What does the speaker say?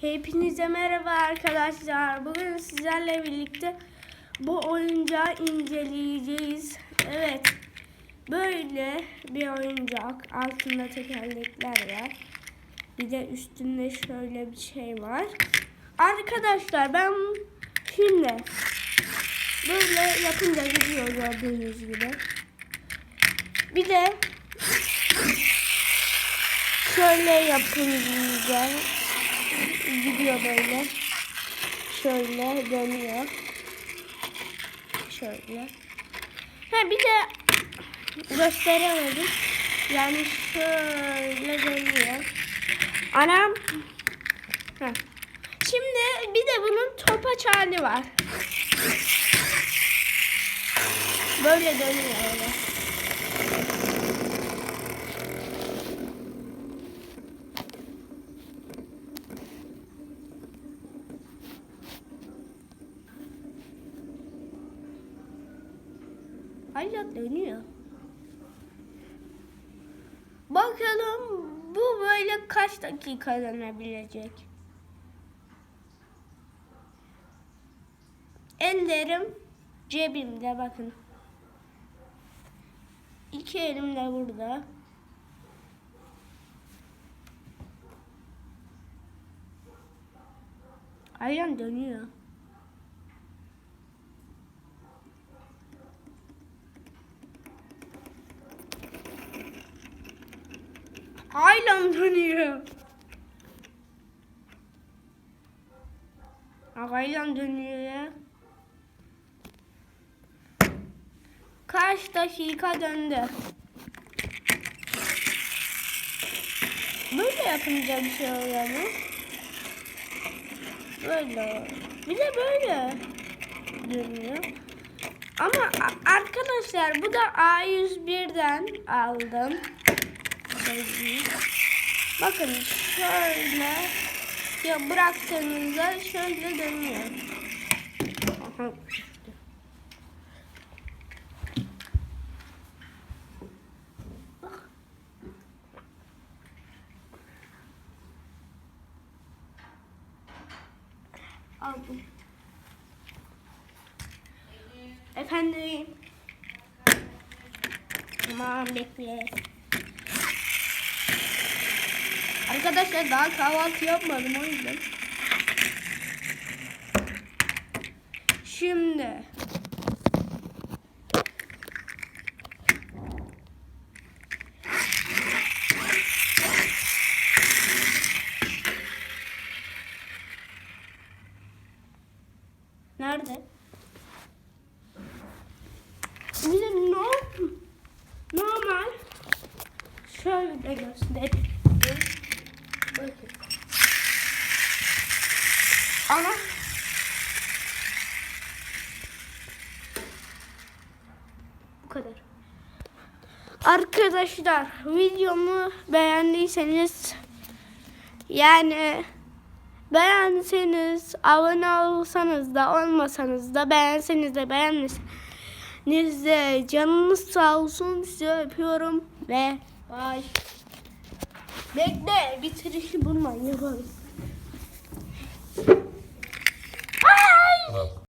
Hepinize merhaba arkadaşlar. Bugün sizlerle birlikte bu oyuncağı inceleyeceğiz. Evet. Böyle bir oyuncak. Altında tekerlekler var. Bir de üstünde şöyle bir şey var. Arkadaşlar ben şimdi böyle yapınca gidiyor gördüğünüz gibi. Bir de şöyle yapınca gidiyor böyle. Şöyle dönüyor. Şöyle. Ha bir de gösteremedim. Yani şöyle dönüyor. Anam. Ha. Şimdi bir de bunun topaç hali var. Böyle dönüyor öyle. Hala dönüyor. Bakalım bu böyle kaç dakika dönebilecek? Ellerim cebimde bakın. İki elim de burada. Aynen dönüyor. Aynen dönüyor. Aynen dönüyor ya. Kaç dakika döndü? Böyle yapınca bir şey oluyor mu? Böyle. Bir de böyle dönüyor. Ama arkadaşlar bu da A101'den aldım. Şöyle. Bakın şöyle ya bıraktığınızda şöyle dönüyor. Aha. Aldım. Efendim. Tamam bekle. Arkadaşlar daha kahvaltı yapmadım o yüzden. Şimdi. Nerede? De no, normal şöyle göstereyim. Ama bu kadar. Arkadaşlar videomu beğendiyseniz yani beğenseniz abone olsanız da olmasanız da beğenseniz de beğenmeseniz de canınız sağ olsun size öpüyorum ve bye. Bekle bitirişi bulmayın yapalım.